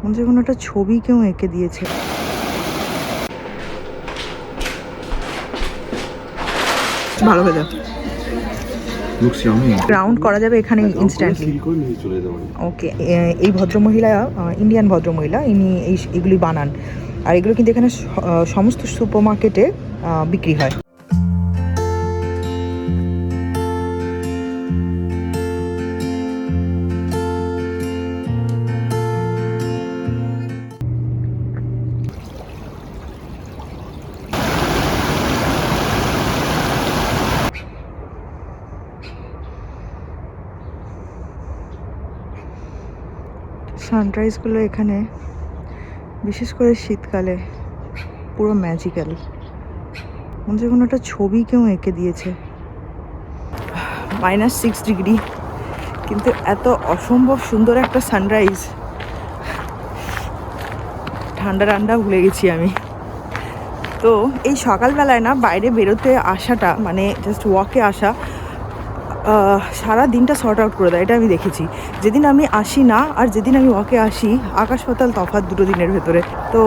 মনে হচ্ছে কোনো একটা ছবি কেউ এঁকে দিয়েছে। ভালো হয়ে যাবে রাউন্ড করা যাবে। এখানে ইনস্ট্যান্টলি ওকে এই ভদ্রমহিলা ইন্ডিয়ান ভদ্রমহিলা ইনি এই এগুলি বানান। আর এগুলো কিন্তু এখানে স- সমস্ত সুপার মার্কেটে বিক্রি হয়। সানরাইজগুলো এখানে, বিশেষ করে শীতকালে, পুরো ম্যাজিক্যাল মনে হচ্ছে কোনো একটা ছবি কেউ এঁকে দিয়েছে। মাইনাস সিক্স ডিগ্রি কিন্তু এত অসম্ভব সুন্দর একটা সানরাইজ ঠান্ডা ঠান্ডা ভুলে গেছি আমি। তো এই সকালবেলায় না বাইরে বেরোতে আসাটা মানে জাস্ট ওয়াকে আসা সারা দিনটা শর্ট আউট করে দেয়, এটা আমি দেখেছি। যেদিন আমি আসি না, আর যেদিন আমি ওয়াকে আসি, আকাশ পাতাল তফাৎ দুটো দিনের ভেতরে। তো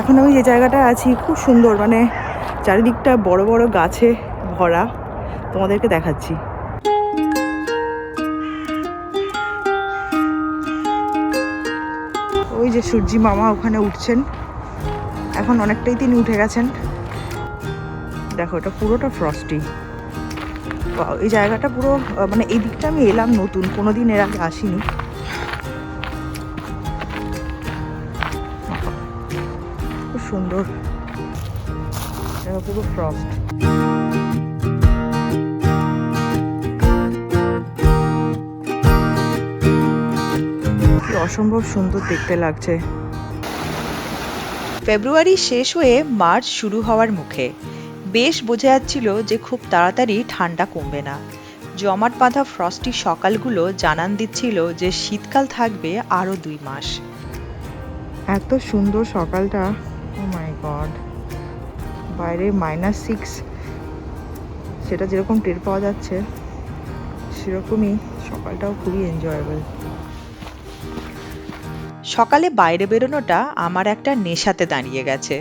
এখন আমি যে জায়গাটায় আছি, খুব সুন্দর মানে চারিদিকটা বড় বড় গাছে ভরা। তোমাদেরকে দেখাচ্ছি। ওই যে সূর্যি মামা ওখানে উঠছেন। এখন অনেকটাই তিনি উঠে গেছেন। দেখো, এটা পুরোটা ফ্রস্টি এই জায়গাটা পুরো মানে এই দিকটা আমি এলাম নতুন, কোনোদিন এর আগে আসিনি। খুব সুন্দর। পুরো ফ্রস্ট অসম্ভব সুন্দর দেখতে লাগছে। ফেব্রুয়ারি শেষ হয়ে মার্চ শুরু হওয়ার মুখে। বেশ বোঝা যাচ্ছিল যে খুব তাড়াতাড়ি ঠান্ডা কমবে না। জমাট বাঁধা ফ্রস্টি সকালগুলো জানান দিচ্ছিল যে শীতকাল থাকবে আরও দুই মাস। এত সুন্দর সকালটা ও মাই গড বাইরে মাইনাস সিক্স সেটা যেরকম টের পাওয়া যাচ্ছে, সেরকমই সকালটাও খুবই এনজয়েবল সকালে বাইরে বেরোনোটা আমার একটা নেশাতে দাঁড়িয়ে গেছে।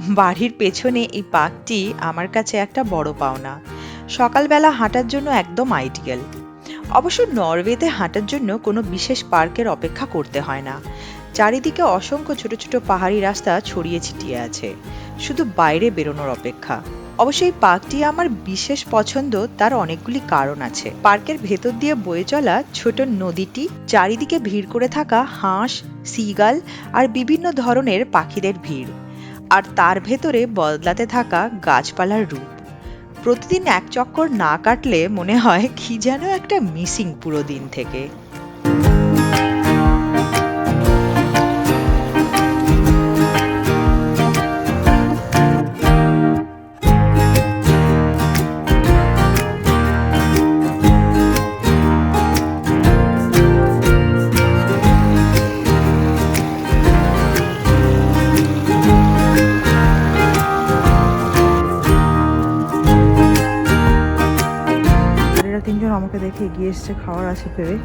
বাড়ির পেছনে এই পার্কটি আমার কাছে একটা বড় পাওনা। সকালবেলা হাঁটার জন্য একদম আইডিয়াল। অবশ্য নরওয়েতে হাঁটার জন্য কোনো বিশেষ পার্কের অপেক্ষা করতে হয় না। চারিদিকে অসংখ্য ছোট ছোট পাহাড়ি রাস্তা ছড়িয়ে ছিটিয়ে আছে। শুধু বাইরে বেরোনোর অপেক্ষা। অবশ্য এই পার্কটি আমার বিশেষ পছন্দ, তার অনেকগুলি কারণ আছে। পার্কের ভেতর দিয়ে বয়ে চলা ছোট নদীটি, চারিদিকে ভিড় করে থাকা হাঁস, সিগাল আর বিভিন্ন ধরনের পাখিদের ভিড়। আর তার ভেতরে বদলাতে থাকা গাছপালার রূপ। প্রতিদিন এক চক্কর না কাটলে মনে হয় কি যেন একটা মিসিং পুরো দিন থেকে। এসছে খাওয়ার আছে ভেবে।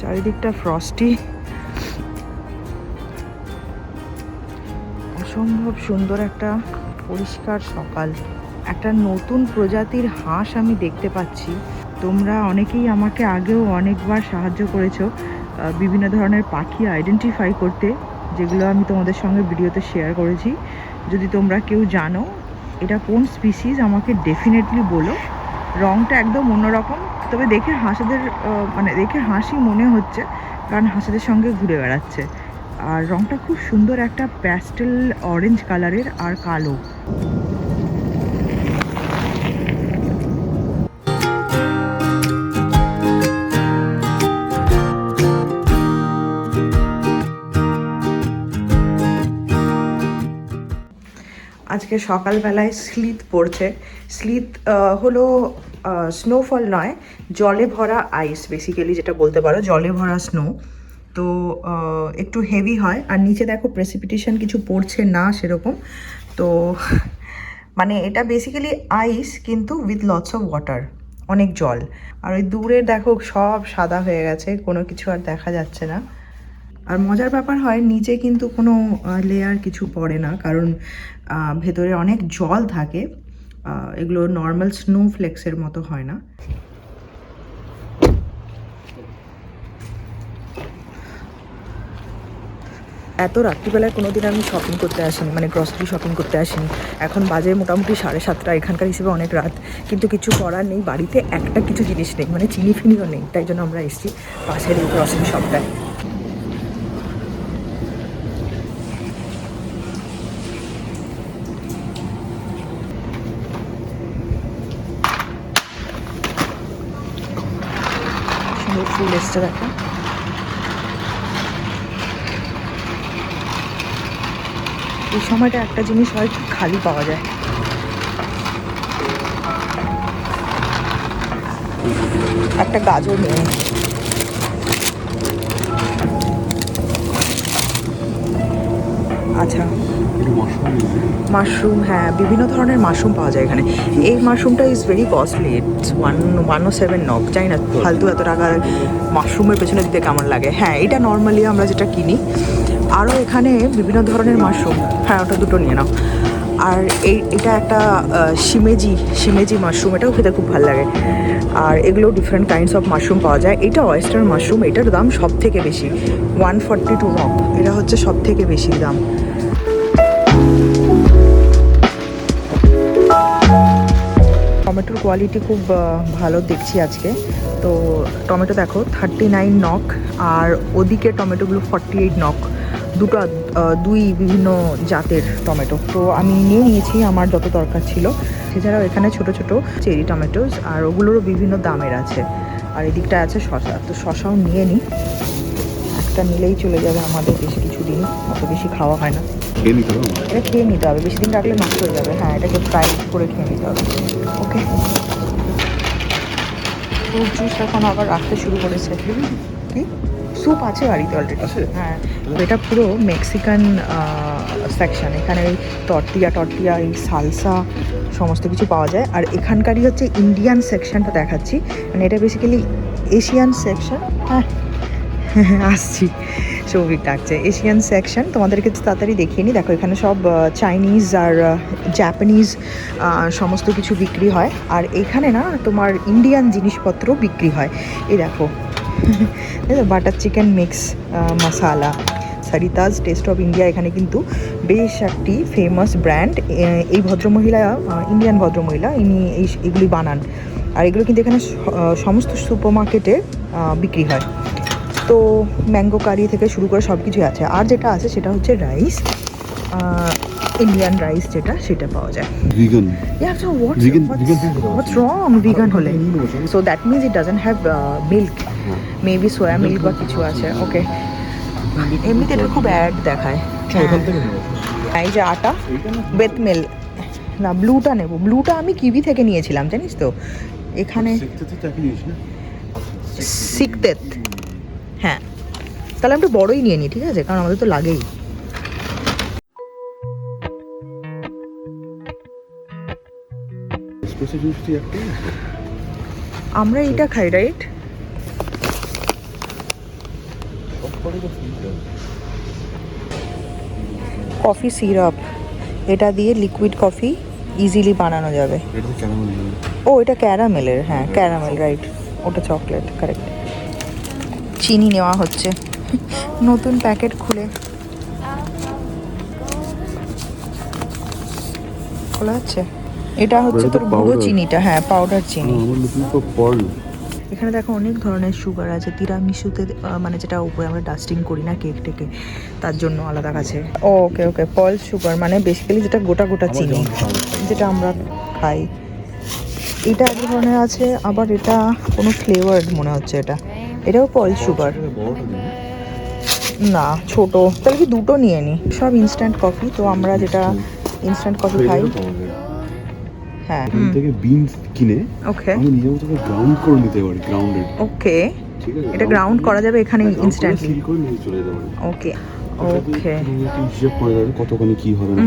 চারিদিকটা ফ্রস্টি অসম্ভব সুন্দর একটা পরিষ্কার সকাল। একটা নতুন প্রজাতির হাঁস আমি দেখতে পাচ্ছি। তোমরা অনেকেই আমাকে আগেও অনেকবার সাহায্য করেছ বিভিন্ন ধরনের পাখি আইডেন্টিফাই করতে, যেগুলো আমি তোমাদের সঙ্গে ভিডিওতে শেয়ার করেছি। যদি তোমরা কেউ জানো, এটা কোন স্পিসিস আমাকে ডেফিনেটলি বলো। রংটা একদম অন্যরকম। তবে দেখে হাঁসেদের মানে দেখে হাসি মনে হচ্ছে, কারণ হাঁসেদের সঙ্গে ঘুরে বেড়াচ্ছে। আর রংটা খুব সুন্দর একটা প্যাস্টেল অরেঞ্জ কালারের আর কালো। আজকে সকালবেলায় স্লিত পড়ছে। স্লিত হলো স্নোফল নয়, জলে ভরা আইস বেসিক্যালি যেটা বলতে পারো, জলে ভরা স্নো তো একটু হেভি হয়, আর নিচে দেখো প্রেসিপিটেশন কিছু পড়ছে না সেরকম। তো মানে এটা বেসিক্যালি আইস কিন্তু উইথ লটস অফ ওয়াটার অনেক জল। আর ওই দূরে দেখো সব সাদা হয়ে গেছে, কোনো কিছু আর দেখা যাচ্ছে না। আর মজার ব্যাপার হয়, নিচে কিন্তু কোনো লেয়ার কিছু পড়ে না, কারণ ভেতরে অনেক জল থাকে। এগুলো নর্মাল স্নো ফ্লেক্সের মতো হয় না। এত রাত্রিবেলায় কোনোদিন আমি শপিং করতে আসিনি মানে গ্রসারি শপিং করতে আসিনি। এখন বাজে মোটামুটি সাড়ে সাতটা, এখানকার হিসেবে অনেক রাত। কিন্তু কিছু করার নেই, বাড়িতে একটা কিছু জিনিস নেই মানে চিনি ফিনিও নেই, তাই জন্য আমরা এসেছি পাশের এই গ্রসারি শপটায় সুন্দর ফুল এসছে দেখো এই সময়টা একটা জিনিস হয় কি খালি পাওয়া যায়। একটা গাজর নিয়ে আচ্ছা। মশরুম হ্যাঁ বিভিন্ন ধরনের মাশরুম পাওয়া যায় এখানে। এই মাশরুমটা is very costly it's one one oh seven knock জানি না ফালতু এত টাকার মাশরুমের পেছনে দিতে কেমন লাগে। হ্যাঁ এটা নর্মালি আমরা যেটা কিনি আরও এখানে বিভিন্ন ধরনের মাশরুম হ্যাঁ ওটা দুটো নিয়ে নাও। আর এই এটা একটা আহ, শিমেজি শিমেজি মাশরুম এটাও খেতে খুব ভালো লাগে। আর এগুলো ডিফারেন্ট কাইন্ডস অফ মাশরুম পাওয়া যায়। এটা ওয়েস্টার্ন মাশরুম এটার দাম সব থেকে বেশি ওয়ান ফর্টি টু নক এটা হচ্ছে সব থেকে বেশি দাম। টমেটোর কোয়ালিটি খুব ভালো দেখছি আজকে। তো টমেটো দেখো থার্টি নাইন নক আর ওদিকে টমেটোগুলো ফর্টি এইট নক দুটো দুই বিভিন্ন জাতের টমেটো। তো আমি নিয়ে নিয়েছি, আমার যত দরকার ছিল। এছাড়াও এখানে ছোট ছোট চেরি টমেটোস আর ওগুলোরও বিভিন্ন দামের আছে। আর এদিকটা আছে শশা তো শশাও নিয়ে নিই একটা নিলেই চলে যাবে আমাদের বেশ কিছু দিন অত বেশি খাওয়া হয় না। খেয়ে নিতে হবে এটা খেয়ে নিতে হবে বেশি দিন রাখলে নষ্ট হয়ে যাবে। হ্যাঁ এটাকে ফ্রাই করে খেয়ে নিতে হবে। ওকে ফ্রুট জুস এখন আবার রাখতে শুরু করেছে। কি? স্যুপ আছে বাড়িতে অলরেডি হ্যাঁ। এটা পুরো মেক্সিকান সেকশন এখানে ওই টর্টিয়া টর্টিয়া এই সালসা সমস্ত কিছু পাওয়া যায়। আর এখানকারই হচ্ছে ইন্ডিয়ান সেকশনটা দেখাচ্ছি। মানে এটা বেসিক্যালি এশিয়ান সেকশন হ্যাঁ। আসছি। সৌভিক ডাকছে। এশিয়ান সেকশন তোমাদেরকে তাড়াতাড়ি দেখিয়ে নিই। দেখো, এখানে সব চাইনিজ আর জাপানিজ সমস্ত কিছু বিক্রি হয়। আর এখানে না, তোমার ইন্ডিয়ান জিনিসপত্র বিক্রি হয়। এই দেখো। বাটার চিকেন মিক্স মশালা সারিতাজ টেস্ট অফ ইন্ডিয়া এখানে কিন্তু বেশ একটি ফেমাস ব্র্যান্ড এই ভদ্রমহিলা ইন্ডিয়ান ভদ্রমহিলা, ইনি এই, এগুলি বানান। আর এগুলো কিন্তু এখানে সমস্ত সুপার মার্কেটে বিক্রি হয়। তো ম্যাঙ্গো কারি থেকে শুরু করে সব কিছুই আছে। আর যেটা আছে সেটা হচ্ছে রাইস ইন্ডিয়ান রাইস যেটা সেটা পাওয়া যায়। Vegan vegan thing. what's wrong vegan হলে? that means it doesn't have uh, milk. Maybe soya milk বা কিছু আছে। ওকে এমনিতে এটা খুব অ্যাড দেখায়। হ্যাঁ এই যে আটা বেতমেল না? ব্লুটা নেব। ব্লুটা আমি কিবি থেকে নিয়েছিলাম জানিস তো? এখানে সিকতেত হ্যাঁ। তাহলে আমি একটু বড়ই নিয়ে নিই ঠিক আছে? কারণ আমাদের তো লাগেই। আমরা এইটা খাই রাইট কফি সিরাপ এটা দিয়ে লিকুইড কফি ইজিলি বানানো যাবে। এটা ও এটা ক্যারামেলের হ্যাঁ ক্যারামেল রাইট ওটা চকলেট কারেক্ট চিনি নেওয়া হচ্ছে। নতুন প্যাকেট খুলে। খোলা যাচ্ছে এটা হচ্ছে তোর গুঁড়ো চিনিটা হ্যাঁ পাউডার চিনি। এখানে দেখো অনেক ধরনের সুগার আছে। তিরামিসুতে মানে যেটা উপরে আমরা ডাস্টিং করি না কেক টেকে তার জন্য আলাদা কাছে ওকে ওকে পল সুগার মানে বেসিক্যালি যেটা গোটা গোটা চিনি যেটা আমরা খাই। এটা এক ধরনের আছে আবার এটা কোনো ফ্লেভার্ড মনে হচ্ছে এটা। এটাও পল সুগার। না ছোট। তাহলে কি দুটো নিয়ে নি? সব ইনস্ট্যান্ট কফি তো আমরা যেটা ইনস্ট্যান্ট কফি খাই। হ্যাঁ থেকে বিনস কিনে ওকে আমি নিজের মতো গ্রাউন্ড করে নিতে পারি গ্রাউন্ডেড ওকে এটা গ্রাউন্ড করা যাবে এখানে ইনস্ট্যান্টলি ওকে ওকে হিসাব করে দেবে কতখানি কি হবে না।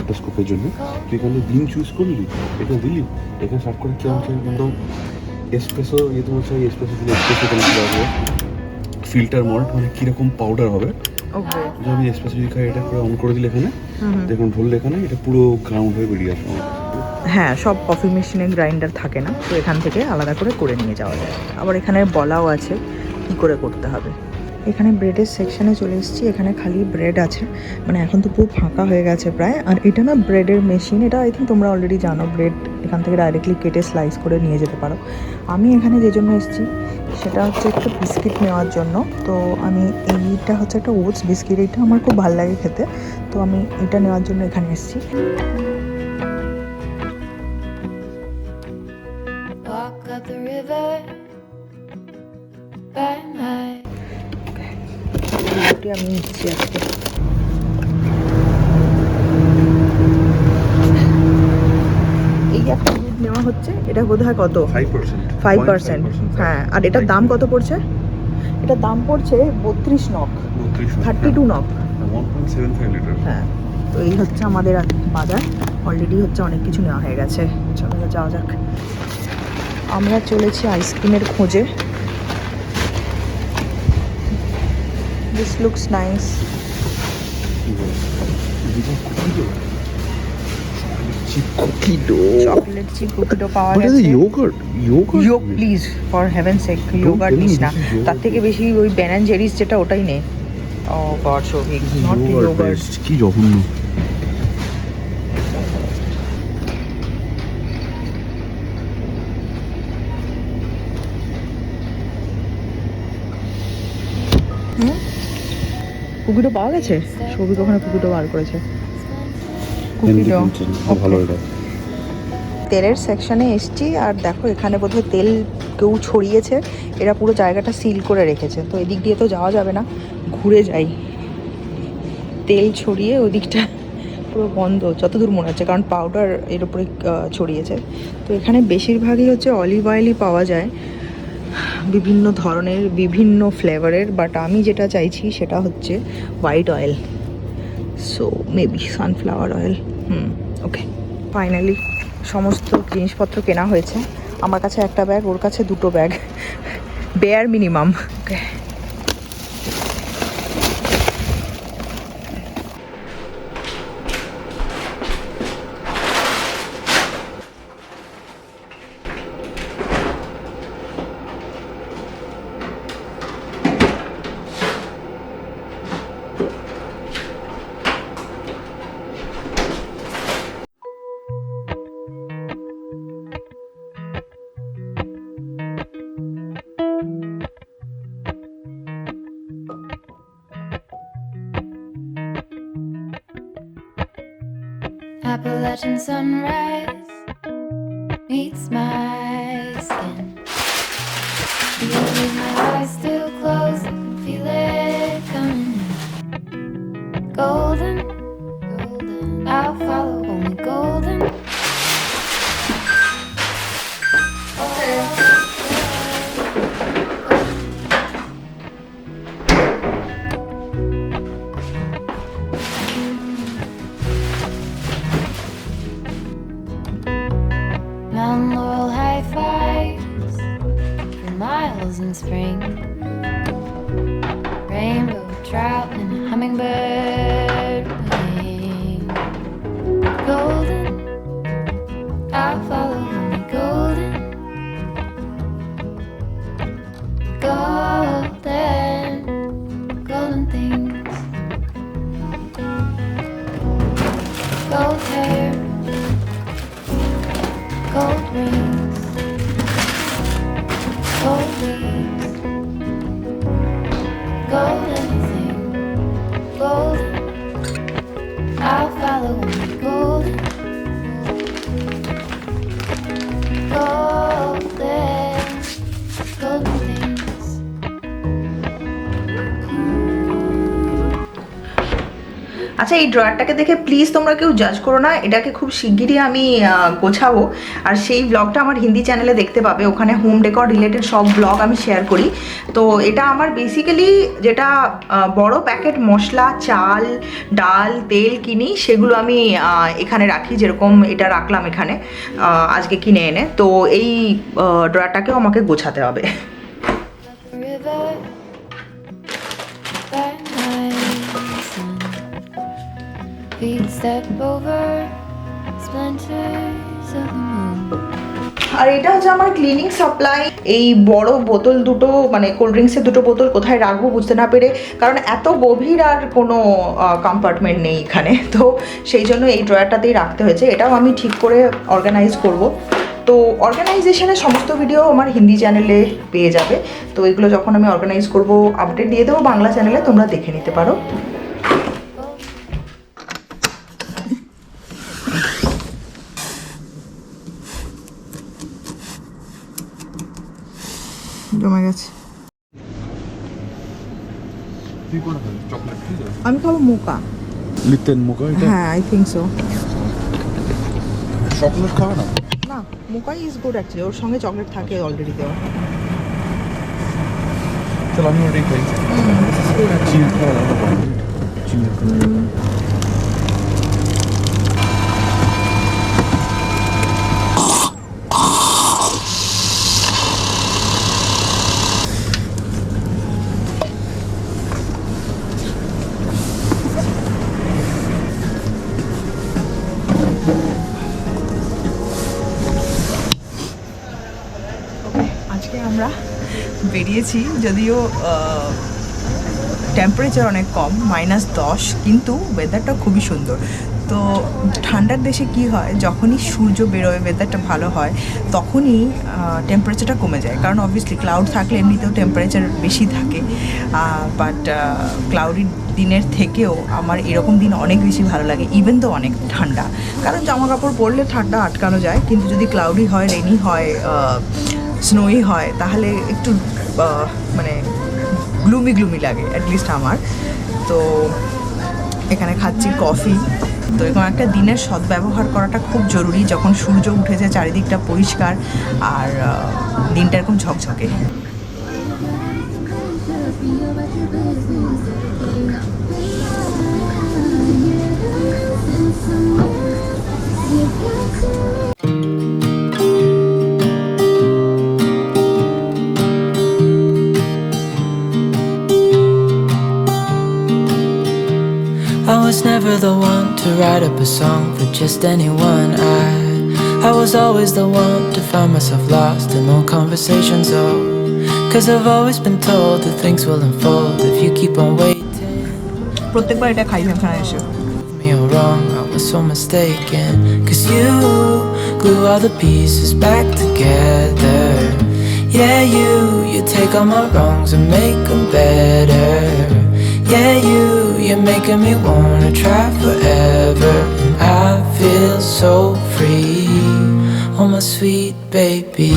একটা স্কোপের জন্য। তুই এখানে বিন চুজ করলি এটা দিলি এখানে সার্ট করে কেমন কিন্তু এসপ্রেসো ইয়ে তোমার চাই এসপ্রেসো দিলে এসপ্রেসো কেন কি হবে ফিল্টার মল্ট মানে কীরকম পাউডার হবে। আমি এসপ্রেসো যদি খাই এটা করে অন করে দিলে এখানে। দেখুন ঢুললে এখানে এটা পুরো গ্রাউন্ড হয়ে বেরিয়ে আসবে হ্যাঁ সব কফি মেশিনে গ্রাইন্ডার থাকে না তো এখান থেকে আলাদা করে করে নিয়ে যাওয়া যায়। আবার এখানে বলাও আছে কি করে করতে হবে। এখানে ব্রেডের সেকশানে চলে এসেছি, এখানে খালি ব্রেড আছে। মানে এখন তো পুরো ফাঁকা হয়ে গেছে প্রায়। আর এটা না ব্রেডের মেশিন এটা আই থিঙ্ক তোমরা অলরেডি জানো ব্রেড এখান থেকে ডাইরেক্টলি কেটে স্লাইস করে নিয়ে যেতে পারো। আমি এখানে যে জন্য এসেছি, সেটা হচ্ছে একটা বিস্কিট নেওয়ার জন্য। তো আমি এইটা হচ্ছে একটা ওটস বিস্কিট এটা আমার খুব ভালো লাগে খেতে। তো আমি এটা নেওয়ার জন্য এখানে এসেছি। By. রুটি আমি নিচ্ছি আজকে। এই একটা দুধ নেওয়া হচ্ছে এটা বোধহয় কত? 5% ফাইভ পার্সেন্ট হ্যাঁ। আর এটার দাম কত পড়ছে? এটার দাম পড়ছে বত্রিশ নক থার্টি টু নক হ্যাঁ। তো এই হচ্ছে আমাদের বাজার। অলরেডি হচ্ছে অনেক কিছু নেওয়া হয়ে গেছে। চলো যাওয়া যাক। আমরা চলেছি আইসক্রিমের খোঁজে। This looks nice chocolate chip কুকিটো পাওয়া গেছে yogurt? Yogurt? Yog please for heaven sake yogurt নিস না. তার থেকে বেশি ওই ব্যানান জেরিস যেটা ওটাই নে। Oh god Shovik not yogurt কি জঘন্য। কুকিটো পাওয়া গেছে? সৌভিক ওখানে কুকিটো বার করেছে। কুকিটো ভালো এটা তেলের সেকশনে এসছি আর দেখো এখানে বোধহয় তেল কেউ ছড়িয়েছে। এরা পুরো জায়গাটা সিল করে রেখেছে। তো এদিক দিয়ে তো যাওয়া যাবে না। ঘুরে যাই। তেল ছড়িয়ে ওদিকটা পুরো বন্ধ যতদূর মনে হচ্ছে কারণ পাউডার এর উপরে ছড়িয়েছে। তো এখানে বেশিরভাগই হচ্ছে অলিভ অয়েলই পাওয়া যায়। বিভিন্ন ধরনের, বিভিন্ন ফ্লেভারের বাট আমি যেটা চাইছি সেটা হচ্ছে white oil so maybe sunflower oil hmm okay finally সমস্ত জিনিসপত্র কেনা হয়েছে। আমার কাছে একটা ব্যাগ ওর কাছে দুটো bag bare minimum okay Appalachian sunrise meets my আচ্ছা এই ড্রয়ারটাকে দেখে প্লিজ তোমরা কেউ জাজ করো না, এটাকে খুব শিগগিরই আমি গোছাবো। আর সেই ব্লগটা আমার হিন্দি চ্যানেলে দেখতে পাবে, ওখানে হোম ডেকর রিলেটেড সব ব্লগ আমি শেয়ার করি। তো এটা আমার বেসিক্যালি যেটা বড় প্যাকেট মশলা, চাল, ডাল, তেল, কিনি, সেগুলো আমি এখানে রাখি, যেরকম এটা রাখলাম এখানে আজকে কিনে এনে। তো এই ড্রয়ারটাকেও আমাকে গোছাতে হবে। আর এটা হচ্ছে আমার ক্লিনিং সাপ্লাই এই বড় বোতল দুটো মানে কোল্ড ড্রিঙ্কসের দুটো বোতল কোথায় রাখব বুঝতে না পেরে, কারণ এত গভীর আর কোনো কম্পার্টমেন্ট নেই এখানে। তো সেই জন্য এই ড্রয়ারটাতেই রাখতে হয়েছে। এটাও আমি ঠিক করে অর্গানাইজ করব। তো অর্গানাইজেশনের সমস্ত ভিডিও আমার হিন্দি চ্যানেলে পেয়ে যাবে। তো এগুলো যখন আমি অর্গানাইজ করব আপডেট দিয়ে দেবো বাংলা চ্যানেলে তোমরা দেখে নিতে পারো জমে গেছে তুই কোনটা খাবি চকলেট ঠিক আছে। আমি খাব মোকা। লিপটেন মোকা এটা? হ্যাঁ আই থিঙ্ক সো চকলেট খাবে না? না মোকাই ইজ গুড অ্যাকচুয়ালি ওর সঙ্গে চকলেট থাকে অলরেডি দেওয়া। চল আমি ওটাই খাই। চিল খাওয়া চিল আমরা বেরিয়েছি যদিও টেম্পারেচার অনেক কম মাইনাস দশ, কিন্তু ওয়েদারটা খুবই সুন্দর। তো ঠান্ডার দেশে কি হয়, যখনই সূর্য বেরোয় ওয়েদারটা ভালো হয়, তখনই টেম্পারেচারটা কমে যায়। কারণ অবভিয়াসলি ক্লাউড থাকলে এমনিতেও টেম্পারেচার বেশি থাকে। বাট ক্লাউডি দিনের থেকেও আমার এরকম দিন অনেক বেশি ভালো লাগে ইভেন তো অনেক ঠান্ডা। কারণ জামা কাপড় পরলে ঠান্ডা আটকানো যায়, কিন্তু যদি ক্লাউডি হয় রেনি হয় স্নোই হয়, তাহলে একটু মানে গ্লুমি গ্লুমি লাগে অ্যাটলিস্ট আমার। তো এখানে খাচ্ছি কফি তো এরকম একটা দিনের সদ্ব্যবহার করাটা খুব জরুরি, যখন সূর্য উঠেছে চারিদিকটা পরিষ্কার, আর দিনটা এরকম ঝকঝকে। I was never the one to write up a song for just anyone. I I was always the one to find myself lost in all conversations. Oh, cause I've always been told that things will unfold if you keep on waiting. প্রত্যেকবার এটা খাই এখানে এসে me all wrong, I was so mistaken. Cause you glue all the pieces back together. Yeah, you, you take all my wrongs and make them better. Yeah, you, you're making me wanna try forever. And I feel so free. Oh, my sweet baby.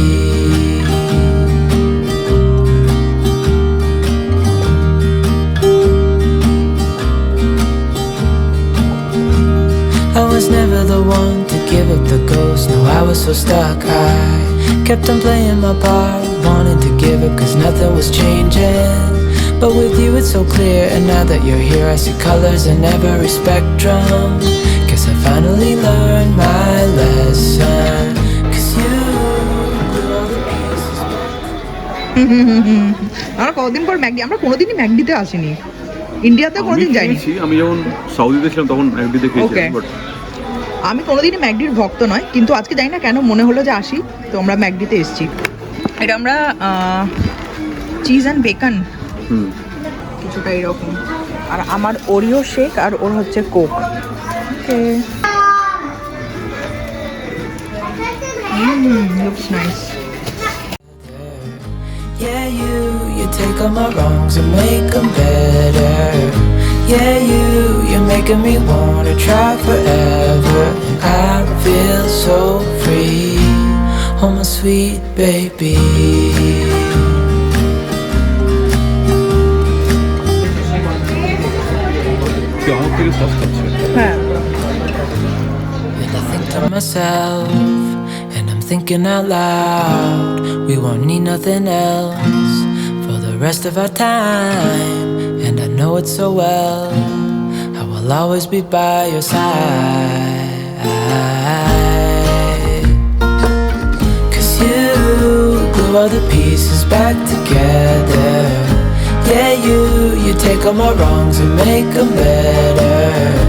I was never the one to give up the ghost. No, I was so stuck. I kept on playing my part, wanting to give up cause nothing was changing. But with you, it's so clear. And now that you're here, I see colors in every spectrum. Guess I finally learned my lesson. Cause you আমরা কতদিন পর ম্যাগডি আমরা কোনোদিনই ম্যাগডিতে আসিনি ইন্ডিয়াতে কোনোদিন যাইনি আমি যখন সাউদিতে ছিলাম তখন একদিকে খেয়েছি বাট আমি কোনোদিনই ম্যাগডির ভক্ত নয় কিন্তু আজকে জানি না কেন মনে হলো যে আসি তো আমরা ম্যাগডিতে এসেছি এটা আমরা চিজ অ্যান্ড বেকন কিছুটা এরকম আর আমার ওরিও শেক আর ওর হচ্ছে Coke okay looks nice Yeah, you, you take all my wrongs and make them better. Yeah, you, you're making me wanna try forever. And I feel so free. Oh, my sweet baby. থেকে sauce খাচ্ছে হ্যাঁ And I think to myself, and I'm thinking out loud, we won't need nothing else for the rest of our time. And I know it so well, I will always be by your side. Cause you glue all the pieces back together. Yeah, you, you take all my wrongs and make them better.